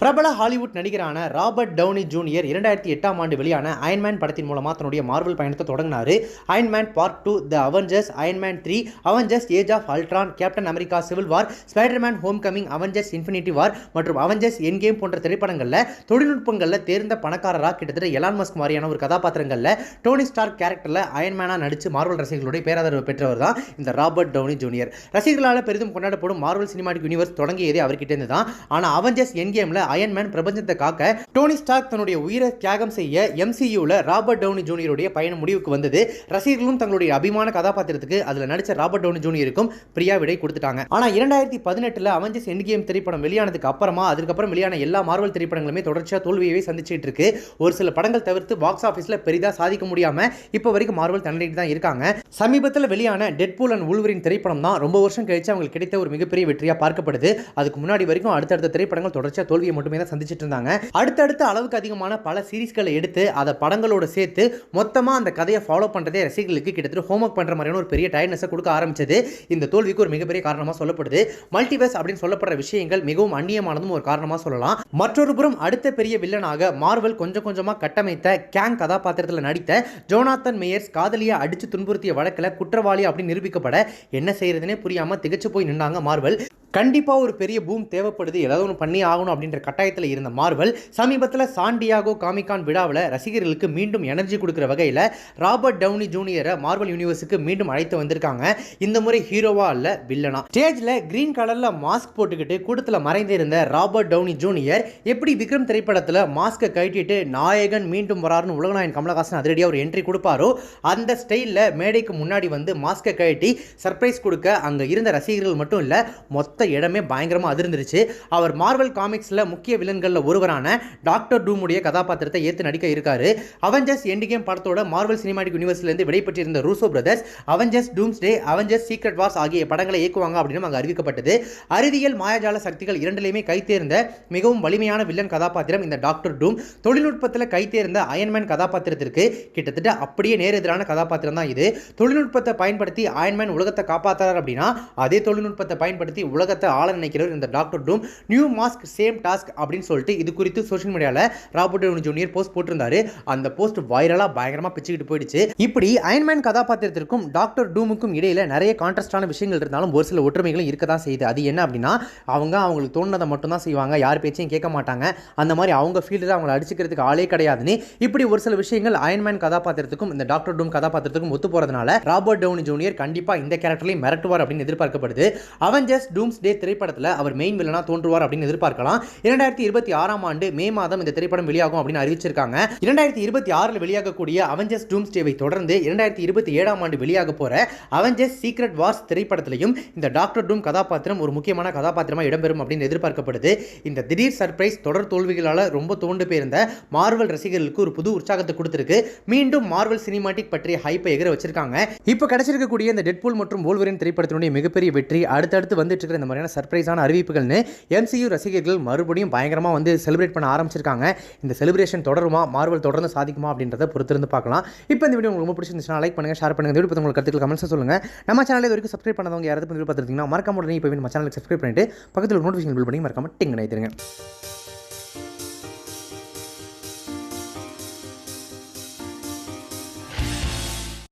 பிரபல ஹாலிவுட் நடிகரான Robert Downey Junior இரண்டாயிரத்தி எட்டாம் ஆண்டு வெளியான அயன்மேன் படத்தின் மூலமாக தன்னுடைய மார்வல் பயணத்தை தொடங்கினார். Iron Man part two the Avengers Iron Man three Avengers age of Ultron Captain America civil war Spiderman Homecoming Avengers Infinity War மற்றும் அவெஞ்சர்ஸ் என் கேம் போன்ற திரைப்படங்களில் தொழில்நுட்பங்களில் தேர்ந்த பணக்காரராக கிட்டத்தட்ட எலான் மஸ்க் மாதிரியான ஒரு கதாபாத்திரங்களில் டோனி ஸ்டார் கேரக்டரில் அயன்மேனாக நடித்து மார்வல் ரசிகர்களுடைய பேராதரவு பெற்றவர் தான் இந்த ராபர்ட் டவுனி ஜூனியர். ரசிகர்களால் பெரிதும் கொண்டாடப்படும் மார்வல் சினிமாட்டிக் யூனிவர்ஸ் தொடங்கியதே அவர்கிட்ட இருந்து தான். ஆனால் அவெஞ்சர்ஸ் என் கேமில் அயன்மேன் பிரபஞ்சத்தை காக்க டோனி ஸ்டார்க் தன்னுடைய உயிரை தியாகம் செய்ய எம்சியூவில் ராபர்ட் டவுனி ஜூனியருடைய பயணம் முடிவுக்கு வந்தது. ரசிகர்களும் தங்களுடைய அபிமான கதாபாத்திரத்துக்கு அதில் நடித்த ராபர்ட் டவுனி ஜூனியருக்கும் பிரியா விடை கொடுத்துட்டாங்க. ஆனால் இரண்டாயிரத்தி பதினெட்டில் அவஞ்சஸ் என் கேம் திரைப்படம் வெளியானதுக்கு அப்புறமா அதுக்கப்புறம் வெளியான எல்லா மார்வல் திரைப்படங்களுமே தொடர்ச்சியாக தோல்வியவே சந்திச்சிட்டு இருக்கு. ஒரு சில படங்கள் தவிர்த்து பாக்ஸ் ஆஃபீஸில் பெரிதாக சாதிக்க முடியாம இப்போ வரைக்கும் மார்வல் தண்டிட்டு தான் இருக்காங்க. சமீபத்தில் வெளியான டெட்பூல் அண்ட் உள்வரின் திரைப்படம் தான் ரொம்ப வருஷம் கழிச்சு அவங்களுக்கு கிடைத்த ஒரு மிகப்பெரிய வெற்றியாக பார்க்கப்படுது. அதுக்கு முன்னாடி வரைக்கும் அடுத்தடுத்த திரைப்படங்கள் தொடர்ச்சியாக தோல்வியை மட்டுமே தான் சந்திச்சிட்டு இருந்தாங்க. அடுத்தடுத்த அளவுக்கு அதிகமான பல சீரிஸ்களை எடுத்து அதை படங்களோட சேர்த்து மொத்தமாக அந்த கதையை ஃபாலோ பண்ணுறதே ரசிகர்களுக்கு கிட்டத்தட்ட ஹோம்ஒர்க் பண்ணுற மாதிரியான ஒரு பெரிய டயர்னஸை கொடுக்க ஆரம்பிச்சது. இந்த தோல்விக்கு ஒரு மிகப்பெரிய காரணமாக சொல்லப்படுது. மல்டிவர்ஸ் அப்படின்னு சொல்லப்படுற விஷயங்கள் மிகவும் அந்நியமானதும் ஒரு காரணமாக சொல்லலாம். மற்றொரு புறம் அடுத்த பெரிய வில்லனாக மார்வல் கொஞ்சம் கொஞ்சமாக கட்டமைத்த கேங் கதாபாத்திரத்தில் நடித்த ஜோனாத்தன் மேயர்ஸ் காதலியை அடித்து துன்புறுத்திய வழக்கில் குற்றவாளி அப்படின்னு நிரூபிக்கப்பட என்ன செய்யறதுனே புரியாமல் திகச்சு போய் நின்றாங்க மார்வல் கண்டிப்பாக ஒரு பெரிய பூம் தேவைப்படுது. ஏதாவது ஒன்று பண்ணி ஆகணும் அப்படின்ற கட்டாயத்தில் இருந்த மார்வல் சமீபத்தில் சாண்டியாகோ காமிகான் விழாவில் ரசிகர்களுக்கு மீண்டும் எனர்ஜி கொடுக்குற வகையில் ராபர்ட் டவுனி ஜூனியரை மார்வல் யூனிவர்ஸுக்கு மீண்டும் அழைத்து வந்திருக்காங்க. இந்த முறை ஹீரோவா அல்ல வில்லனா ஸ்டேஜில் கிரீன் கலரில் மாஸ்க் போட்டுக்கிட்டு கூட்டத்தில் மறைந்திருந்த ராபர்ட் டவுனி ஜூனியர் எப்படி விக்ரம் திரைப்படத்தில் மாஸ்க்கை கட்டிட்டு நாயகன் மீண்டும் வராருன்னு உலகநாயகன் கமலஹாசன் அதிரடியாக ஒரு என்ட்ரி கொடுப்பாரோ அந்த ஸ்டைலில் மேடைக்கு முன்னாடி வந்து மாஸ்க்கை கட்டி சர்ப்ரைஸ் கொடுக்க அங்கே இருந்த ரசிகர்கள் மட்டும் இல்லை மொத்த இடமே பயங்கரமாக அதிர்ந்துருச்சு. அவர் மார்வல் காமிக்ஸில் முக்கிய வில்லன்களில் ஒருவரான டாக்டர் டூமுடைய கதாபாத்திரத்தை ஏற்று நடிக்க இருக்காரு. அவெஞ்சர்ஸ் எண்டு கேம் படத்தோட மார்வல் சினிமாட்டிக் யூனிவர்ஸ்லேருந்து விடைபெற்றிருந்த Russo brothers Avengers Doomsday Avengers Secret Wars ஆகிய படங்களை இயக்குவாங்க அப்படின்னு அங்கே அறிவிக்கப்பட்டது. அறிவியல் மாயாஜால சக்திகள் இரண்டிலையுமே கைத்தேர்ந்த மிகவும் வலிமையான வில்லன் கதாபாத்திரம் இந்த டாக்டர் டூம் தொழில்நுட்பத்தில் கைத்தேர்ந்த அயன்மேன் கதாபாத்திரத்திற்கு கிட்டத்தட்ட அப்படியே நேரெதிரான கதாபாத்திரம் தான் இது. தொழில்நுட்பத்தை பயன்படுத்தி அயன்மேன் உலகத்தை காப்பாற்றுறார் அப்படின்னா அதே தொழில்நுட்பத்தை பயன்படுத்தி உலக உலகத்தை ஆள நினைக்கிறவர் இந்த Doctor Doom. New mask same task அப்படின்னு சொல்லிட்டு இது குறித்து சோஷியல் மீடியாவில் ராபர்ட் டவுனி ஜூனியர் போஸ்ட் போட்டிருந்தாரு. அந்த போஸ்ட் வைரலாக பயங்கரமாக பிச்சுக்கிட்டு போயிடுச்சு. இப்படி அயன்மேன் கதாபாத்திரத்திற்கும் டாக்டர் டூமுக்கும் இடையில நிறைய கான்ட்ராஸ்டான விஷயங்கள் இருந்தாலும் ஒரு சில ஒற்றுமைகளும் இருக்க தான் செய்யுது. அது என்ன அப்படின்னா அவங்க அவங்களுக்கு தோணுனதை மட்டும்தான் செய்வாங்க. யார் பேச்சையும் கேட்க மாட்டாங்க. அந்த மாதிரி அவங்க ஃபீல்டில் அவங்களை அடிச்சுக்கிறதுக்கு ஆளே கிடையாதுன்னு இப்படி ஒரு சில விஷயங்கள் அயன்மேன் கதாபாத்திரத்துக்கும் இந்த டாக்டர் டூம் கதாபாத்திரத்துக்கும் ஒத்து போகிறதுனால ராபர்ட் டவுனி ஜூனியர் கண்டிப்பாக இந்த கேரக்டர்லையும் மிரட்டுவார் அப்படின்னு எதிர்பார்க்கப்படுது. அவன் ஜஸ்ட் டூம்ஸ் டே திரைப்படத்தில் அவர் மெயின் வில்லனாக தோன்றுவார் அப்படின்னு எதிர்பார்க்கலாம். இரண்டாயிரத்தி இருபத்தி ஆறாம் ஆண்டு மே மாதம் இந்த திரைப்படம் வெளியாகும் அப்படின்னு அறிவிச்சிருக்காங்க. இரண்டாயிரத்தி இருபத்தி ஆறில் வெளியாகக்கூடிய அவெஞ்சர்ஸ் டூம் ஸ்டேவை தொடர்ந்து இரண்டாயிரத்தி இருபத்தி ஏழாம் ஆண்டு வெளியாக போகிற அவெஞ்சர்ஸ் சீக்ரெட் வார்ஸ் திரைப்படத்திலையும் இந்த டாக்டர் டூம் கதாபாத்திரம் ஒரு முக்கியமான கதாபாத்திரமாக இடம்பெறும் அப்படின்னு எதிர்பார்க்கப்படுது. இந்த திடீர் சர்ப்ரைஸ் தொடர் தோல்விகளால் ரொம்ப தோண்டு போயிருந்த மார்வல் ரசிகர்களுக்கு ஒரு புது உற்சாகத்தை கொடுத்துருக்கு. மீண்டும் மார்வல் சினிமாட்டிக் பற்றிய ஹைப்பை எகிர வச்சிருக்காங்க. இப்போ கிடைச்சிருக்கக்கூடிய இந்த டெட்பூல் மற்றும் ஓல்வரின் திரைப்படத்தினுடைய மிகப்பெரிய வெற்றி அடுத்தடுத்து வந்துட்டு இருக்கிற இந்த மாதிரியான சர்ப்ரைஸான அறிவிப்புகள்னு எம்சியூ ரசிகர்கள் மறுபடியும் பயங்கரமாக வந்து செலிப்ரேட் பண்ண ஆரம்பிச்சிருக்காங்க. இந்த செலிப்ரேஷன் தொடருமா? மார்வல் தொடர்ந்து சாதிக்குமா? அப்படின்றத பொறுத்திருந்து பார்க்கலாம். இப்போ இந்த வீடியோ உங்களுக்கு ரொம்ப பிடிச்சிருந்துச்சுன்னா லைக் பண்ணுங்க ஷேர் பண்ணுங்க. இந்த வீடியோ பற்றி உங்களுக்கு கருத்துக்கள் கமெண்ட்ஸ் சொல்லுங்க. நம்ம சேனல் இது வரைக்கும் சப்ஸ்கிரைப் பண்ணாதவங்க யாராவது வீடியோ பார்த்துருந்தீங்கன்னா மறக்காம உடனே இப்போ நம்ம சேனலுக்கு சப்ஸ்கிரைப் பண்ணிட்டு பக்கத்தில் நோட்டிஃபிகேஷன் பில் பண்ணி மறக்காம டிங் நினைத்துருங்க